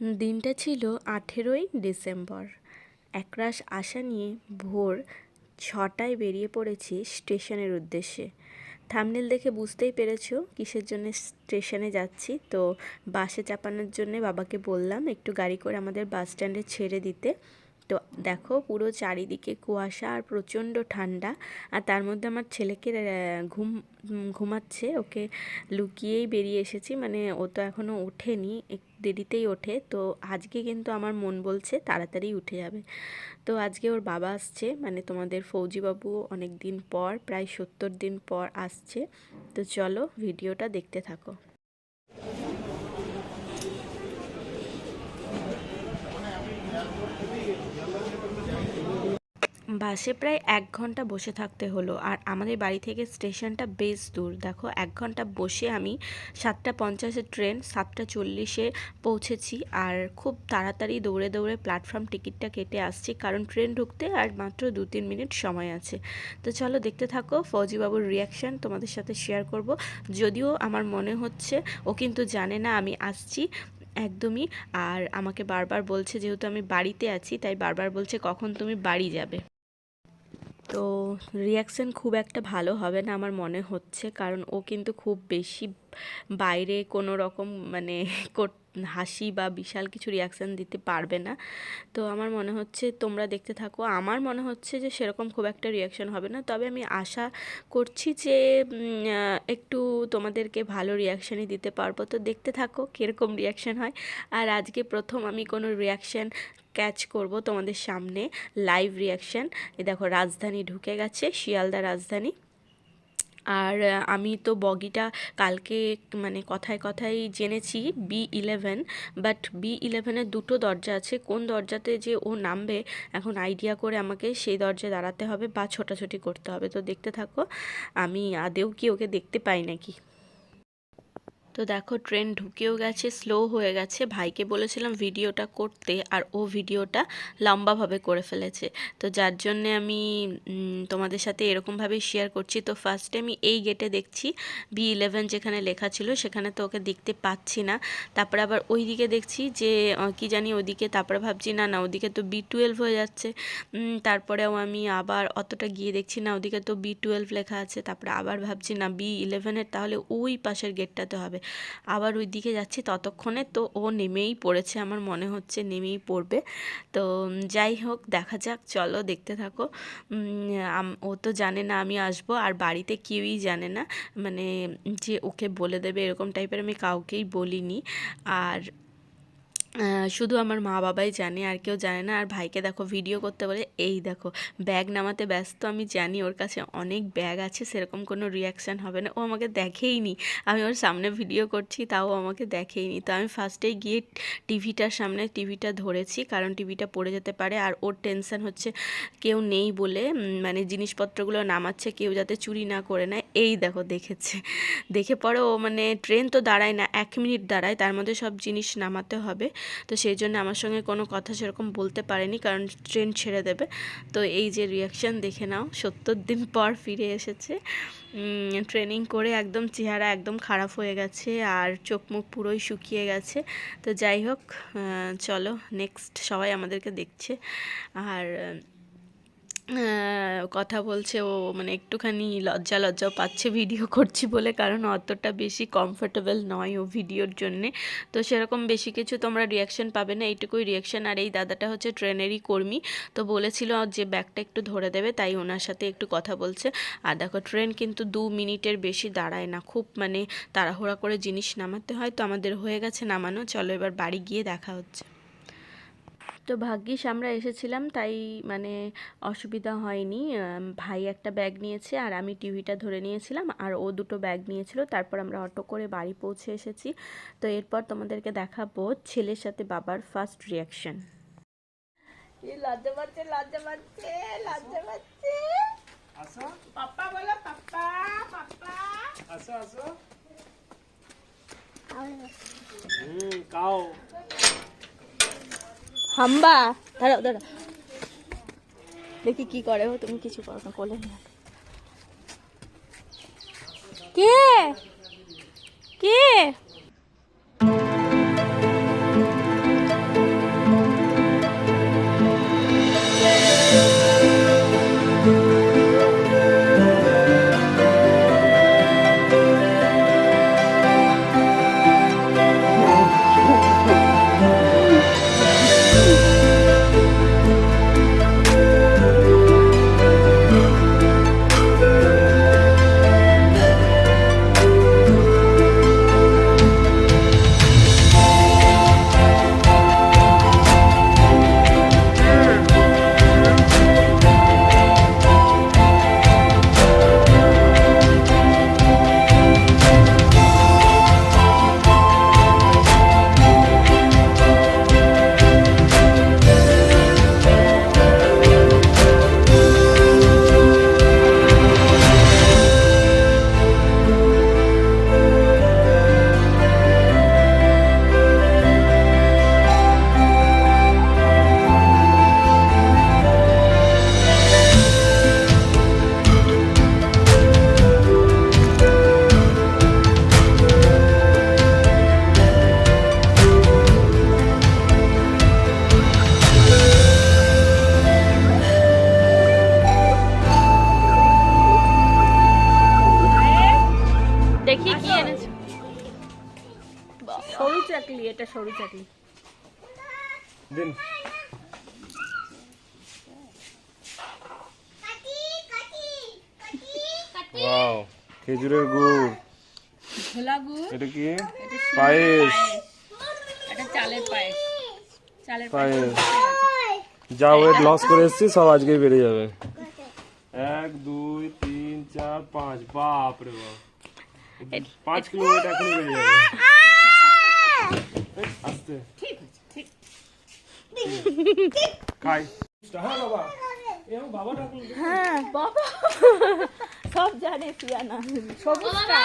দিনটা ছিল আঠেরোই ডিসেম্বর। একরাশ আশা নিয়ে ভোর ছটায় বেরিয়ে পড়েছি স্টেশনের উদ্দেশ্যে। থামনেল দেখে বুঝতেই পেরেছ কিসের জন্য স্টেশনে যাচ্ছি। তো বাসে চাপানোর জন্য বাবাকে বললাম, একটু গাড়ি করে আমাদের বাস স্ট্যান্ডে ছেড়ে দিতে। তো দেখো পুরো চারিদিকে কুয়াশা আর প্রচণ্ড ঠান্ডা। আর তার মধ্যে আমার ছেলেকে ঘুম ঘুমাচ্ছে। ওকে লুকিয়েই বেরিয়ে এসেছি। মানে ও তো এখনও ওঠেনি দেরিতেই ওঠে। তো আজকে কিন্তু আমার মন বলছে তাড়াতাড়ি উঠে যাবে। তো আজকে ওর বাবা আসছে। মানে তোমাদের ফৌজিবাবু অনেক দিন পর, প্রায় সত্তর দিন পর আসছে। তো চলো ভিডিওটা দেখতে থাকো। বাসে প্রায় এক ঘণ্টা বসে থাকতে হলো। আর আমাদের বাড়ি থেকে স্টেশনটা বেশ দূর। দেখো, এক ঘণ্টা বসে আমি সাতটা পঞ্চাশে ট্রেন, সাতটা চল্লিশে পৌঁছেছি। আর খুব তাড়াতাড়ি দৌড়ে দৌড়ে প্ল্যাটফর্ম টিকিটটা কেটে আসছি। কারণ ট্রেন ঢুকতে আর মাত্র দু তিন মিনিট সময় আছে। তো চলো দেখতে থাকো, ফৌজিবাবুর রিয়াকশান তোমাদের সাথে শেয়ার করব। যদিও আমার মনে হচ্ছে, ও কিন্তু জানে না আমি আসছি একদমই। আর আমাকে বারবার বলছে, যেহেতু আমি বাড়িতে আছি, তাই বারবার বলছে কখন তুমি বাড়ি যাবে। তো রিয়াকশান খুব একটা ভালো হবে না আমার মনে হচ্ছে। কারণ ও কিন্তু খুব বেশি বাইরে কোনো রকম মানে হাসি বা বিশাল কিছু রিয়াকশান দিতে পারবে না। তো আমার মনে হচ্ছে তোমরা দেখতে থাকো। আমার মনে হচ্ছে যে সেরকম খুব একটা রিয়াকশান হবে না। তবে আমি আশা করছি যে একটু তোমাদেরকে ভালো রিয়াকশানই দিতে পারব। তো দেখতে থাকো কীরকম রিয়াকশান হয়। আর আজকে প্রথম আমি কোনো রিয়াকশান ক্যাচ করব তোমাদের সামনে লাইভ রিয়াকশান এ দেখো, রাজধানী ঢুকে গেছে, শিয়ালদা রাজধানী। আর আমি তো বগিটা কালকে মানে কথায় কথায় জেনেছি বি ইলেভেন বাট বি ইলেভেনের দুটো দরজা আছে। কোন দরজাতে যে ও নামবে, এখন আইডিয়া করে আমাকে সেই দরজায় দাঁড়াতে হবে বা ছোটাছুটি করতে হবে। তো দেখতে থাকো, আমি আদেও কি ওকে দেখতে পাই নাকি? তো দেখো ট্রেন ঢুকেও গেছে স্লো হয়ে গেছে। ভাইকে বলেছিলাম ভিডিওটা করতে, আর ও ভিডিওটা লম্বাভাবে করে ফেলেছে। তো যার জন্যে আমি তোমাদের সাথে এরকমভাবেই শেয়ার করছি। তো ফার্স্টে আমি এই গেটে দেখছি বি ইলেভেন যেখানে লেখা ছিল, সেখানে তো ওকে দেখতে পাচ্ছি না। তারপরে আবার ওই দিকে দেখছি যে কি জানি ওদিকে, তারপরে ভাবছি, না না, ওদিকে তো বি টুয়েলভ হয়ে যাচ্ছে। তারপরেও আমি আবার অতটা গিয়ে দেখছি না, ওদিকে তো বি টুয়েলভ লেখা আছে। তারপরে আবার ভাবছি, না বি ইলেভেনের তাহলে ওই পাশের গেটটাতে হবে। আবার ওই দিকে যাচ্ছি ততক্ষণে। তো ও নেমেই পড়েছে আমার মনে হচ্ছে, নেমেই পড়বে। তো যাই হোক, দেখা যাক, চলো দেখতে থাকো। ও তো জানে না আমি আসব, আর বাড়িতে কেউই জানে না। মানে যে ওকে বলে দেবে এরকম টাইপের আমি কাউকেই বলিনি। আর শুধু আমার মা বাবাই জানে, আর কেউ জানে না। আর ভাইকে দেখো ভিডিও করতে বলে, এই দেখো ব্যাগ নামাতে ব্যস্ত, আমি জানি ওর কাছে অনেক ব্যাগ আছে, সেরকম কোনো রিয়াকশান হবে না। ও আমাকে দেখেইনি আমি ওর সামনে ভিডিও করছি, তাও আমাকে দেখেইনি তো আমি ফার্স্টেই গিয়ে টিভিটার সামনে, টিভিটা ধরেছি, কারণ টিভিটা পড়ে যেতে পারে। আর ওর টেনশন হচ্ছে, কেউ নেই বলে মানে জিনিসপত্রগুলো নামাচ্ছে, কেউ যাতে চুরি না করে নেয়। এই দেখো, দেখেছে। দেখে পরে ও মানে ট্রেন তো দাঁড়ায় না, এক মিনিট দাঁড়ায়, তার মধ্যে সব জিনিস নামাতে হবে। তো সেই জন্য আমার সঙ্গে কোনো কথা সেরকম বলতে পারেনি, কারণ ট্রেন ছেড়ে দেবে। তো এই যে রিয়াকশান দেখে নাও, সত্তর দিন পর ফিরে এসেছে। ট্রেনিং করে একদম চেহারা একদম খারাপ হয়ে গেছে আর চোখ মুখ পুরোই শুকিয়ে গেছে। তো যাই হোক চলো নেক্সট সবাই আমাদেরকে দেখছে। আর কথা বলছে, ও মানে একটুখানি লজ্জা লজ্জাও পাচ্ছে ভিডিও করছি বলে, কারণ অতটা বেশি কমফোর্টেবল নয় ও ভিডিওর জন্যে। তো সেরকম বেশি কিছু তোমরা রিয়াকশন পাবে না, এইটুকুই রিয়াকশান আর এই দাদাটা হচ্ছে ট্রেনেরই কর্মী, তো বলেছিল যে ব্যাগটা একটু ধরে দেবে, তাই ওনার সাথে একটু কথা বলছে। আর দেখো, ট্রেন কিন্তু দু মিনিটের বেশি দাঁড়ায় না, খুব মানে তাড়াহুড়া করে জিনিস নামাতে হয়, তো আমাদের হয়ে গেছে নামানো, চলো এবার বাড়ি গিয়ে দেখা হচ্ছে। তো ভাগ্যিস আমরা এসেছিলাম তাই মানে অসুবিধা হয়নি। ভাই একটা ব্যাগ নিয়েছে আর আমি টিভিটা ধরে নিয়েছিলাম আর ও দুটো ব্যাগ নিয়েছিল। তারপর আমরা অটো করে বাড়ি পৌঁছে এসেছি। তো এরপর তোমাদেরকে দেখাবো ছেলের সাথে বাবার ফার্স্ট রিয়াকশন লজ্জা পাচ্ছে লজ্জা পাচ্ছে লজ্জা পাচ্ছে। আসো। পাপ্পা বলো পাপ্পা পাপ্পা। আসো আসো। হুম কাও হাম্বা দাঁড়াও দাঁড়াও। দেখি কি করে তুমি কিছু করো না কোলে না কে? কে? তাড়াতাড়ি দিন। ওয়াও খেজুরের গুড়। ছোলা গুড় এটা কি? পায়েস। এটা চালের পায়েস। চালের পায়েস যা ওয়েট লস করে এসেছি সব আজকেই বেড়ে যাবে। এক দুই তিন চার পাঁচ। বাপ। রে বাপ পাঁচ কিলো ওয়েট এখনই বেড়ে যাবে। আস্তে। ঠিক আছে ঠিক। খাই। হ্যাঁ বাবা। এ বাবা ডাকুন হ্যাঁ বাবা। সব জানে সিয়ানা সবুজটা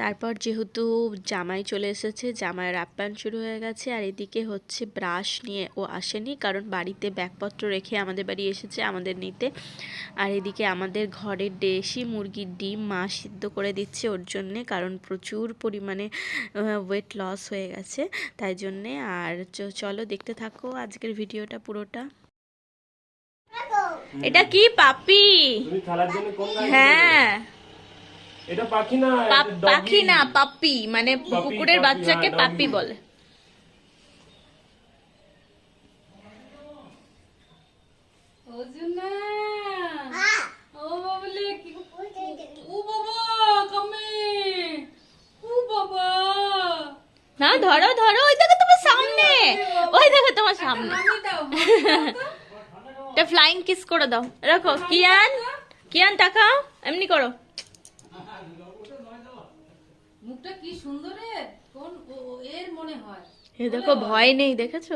তারপর যেহেতু জামাই চলে এসেছে জামাইয়ের আপ্যায়ন শুরু হয়ে গেছে আর এদিকে হচ্ছে ব্রাশ নিয়ে ও আসেনি কারণ বাড়িতে ব্যাগপত্র রেখে আমাদের বাড়ি এসেছে আমাদের নিতে। আর এদিকে আমাদের ঘরের দেশি মুরগির ডিম মা সিদ্ধ করে দিচ্ছে ওর জন্যে কারণ প্রচুর পরিমাণে ওয়েট লস হয়ে গেছে তাই জন্যে। আর চলো দেখতে থাকো আজকের ভিডিওটা পুরোটা। এটা কি পাপি? হ্যাঁ। এটা পাখি না পাপ- পাখি না পাপ্পি। মানে কুকুরের বাচ্চাকে হ্যাঁ, পাপ্পি বলে। না ধরো ধরো ওই দেখো তোমার সামনে। ওই দেখো তোমার সামনে। আমি এটা ফ্লাইং কিস করে দাও। রাখো কিয়ান কিয়ান তাকাও এমনি করো। মুখটা কি সুন্দর এর কোন এর মনে হয়। এ দেখো ভয় নেই দেখেছ?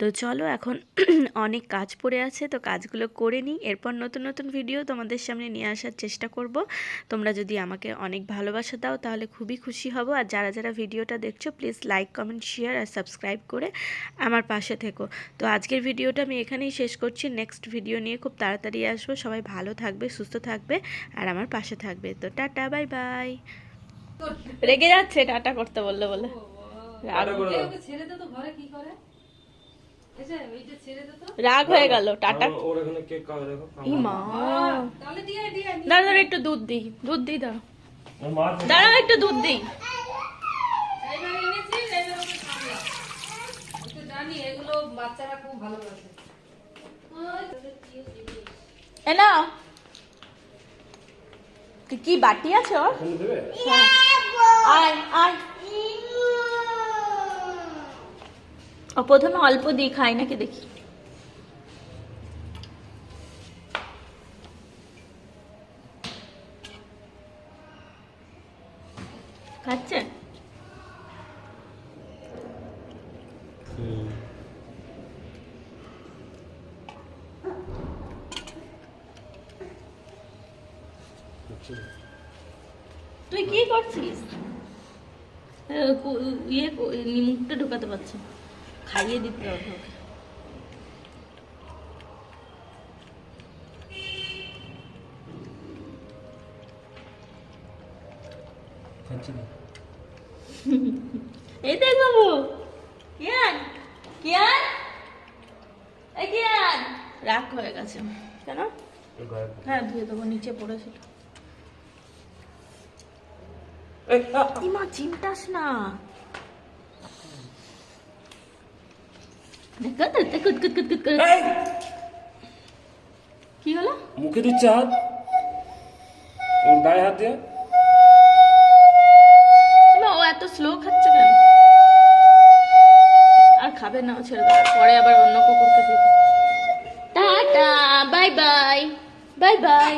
তো চলো এখন অনেক কাজ পড়ে আছে তো কাজগুলো করে নিই। এরপর নতুন নতুন ভিডিও তোমাদের সামনে নিয়ে আসার চেষ্টা করব। তোমরা যদি আমাকে অনেক ভালোবাসা দাও তাহলে খুবই খুশি হব। আর যারা যারা ভিডিওটা দেখছ প্লিজ লাইক কমেন্ট শেয়ার আর সাবস্ক্রাইব করে আমার পাশে থেকো। তো আজকের ভিডিওটা আমি এখানেই শেষ করছি। নেক্সট ভিডিও নিয়ে খুব তাড়াতাড়ি আসব। সবাই ভালো থাকবে সুস্থ থাকবে আর আমার পাশে থাকবে। তো টাটা বাই বাই রেগে যাচ্ছে টাটা করতে বলল বলে। ছেড়ে তো ঘরে কি করে এই যে ওইটা ছেড়ে দে তো রাগ হয়ে গেল টাটা। আমার- ওর এখানে কেক খাওয়া দেখো ই মা। তাহলে দিয়ে দিয়ে দাঁড়া দাঁড়া একটু দুধ দিই দুধ দিই দাঁড়া। মা দাঁড়াও একটু দুধ দিই। কি- কি বাটি আছে ওর? আয় আয় ও প্রথমে অল্প দিই খাই নাকি দেখি খাচ্ছে আচ্ছা। তুই কি করছিস ইয়ে মুখটা ঢোকাতে পারছে না। খাইয়ে দিতে হবে এই দেখ বাবু কিয়ান কিয়ান এই কিয়ান। রাগ হয়ে গেছে কেন? হ্যাঁ ধুয়ে দেবো নিচে পড়েছিল ইমা চিন্তাস না দেখো তো তে কুত কুত কুত কুত করে এই, কি হলো মুখে দিচ্ছে হাত গায়ে হাত দিয়ে ও এত স্লো খাচ্ছে কেন আর খাবে না ছেড়ে দেবে পরে আবার অন্য কুকুরকে দিবে tata bye bye bye bye